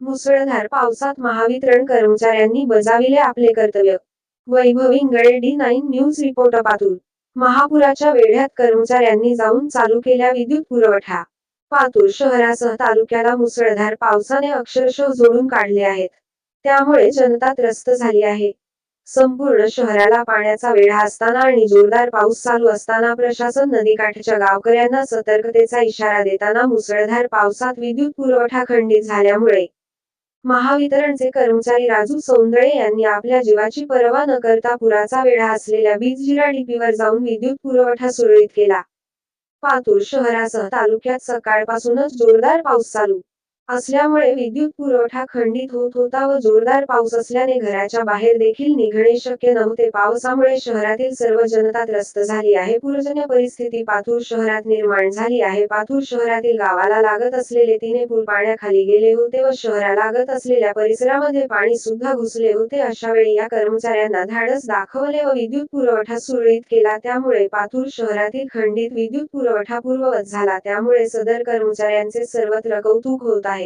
मुसळधार पावसात महावितरण कर्मचाऱ्यांनी बजाविले आपले कर्तव्य. Vaibhav Ingale D nine news report Patur. महापुराच्या वेढ्यात कर्मचाऱ्यांनी जाऊन चालू केल्या विद्युत पुरवठा. पातूर शहरासह तालुक्याला मुसळधार पावसाने अक्षरशः जोडून काढले आहेत. त्यामुळे जनता त्रस्त झाली आहे. संपूर्ण शहराला पाण्याचा वेढा असताना आणि जोरदार पाऊस चालू असताना प्रशासन नदीकाठच्या गावकऱ्यांना सतर्कतेचा इशारा देताना मुसळधार पावसात विद्युत पुरवठा खंडित झाल्यामुळे महावितरणचे कर्मचारी राजू सौंदळे यांनी आपल्या जीवाची पर्वा न करता पुराचा वेढा असलेल्या बीजजिरा डीपीवर जाऊन विद्युत पुरवठा सुरळीत केला. पातूर शहरासह तालुक्यात सकाळपासूनच जोरदार पाऊस चालू असल्यामुळे विद्युत पुरवठा खंडित होत होता व जोरदार पाऊस असल्याने घराच्या बाहेर देखील निघणे शक्य नव्हते. पावसामुळे शहरातील सर्व जनता त्रस्त झाली आहे. पूरजन्य परिस्थिती पाथूर शहरात निर्माण झाली आहे. पाथूर शहरातील गावाला लागत असलेले तिने पूर पाण्याखाली गेले होते व शहरा लागत असलेल्या परिसरामध्ये पाणी सुद्धा घुसले होते. अशा वेळी या कर्मचाऱ्यांना धाडस दाखवले व विद्युत पुरवठा सुरळीत केला. त्यामुळे पाथूर शहरातील खंडित विद्युत पुरवठा पूर्ववत झाला. त्यामुळे सदर कर्मचाऱ्यांचे सर्वत्र कौतुक होत आहे.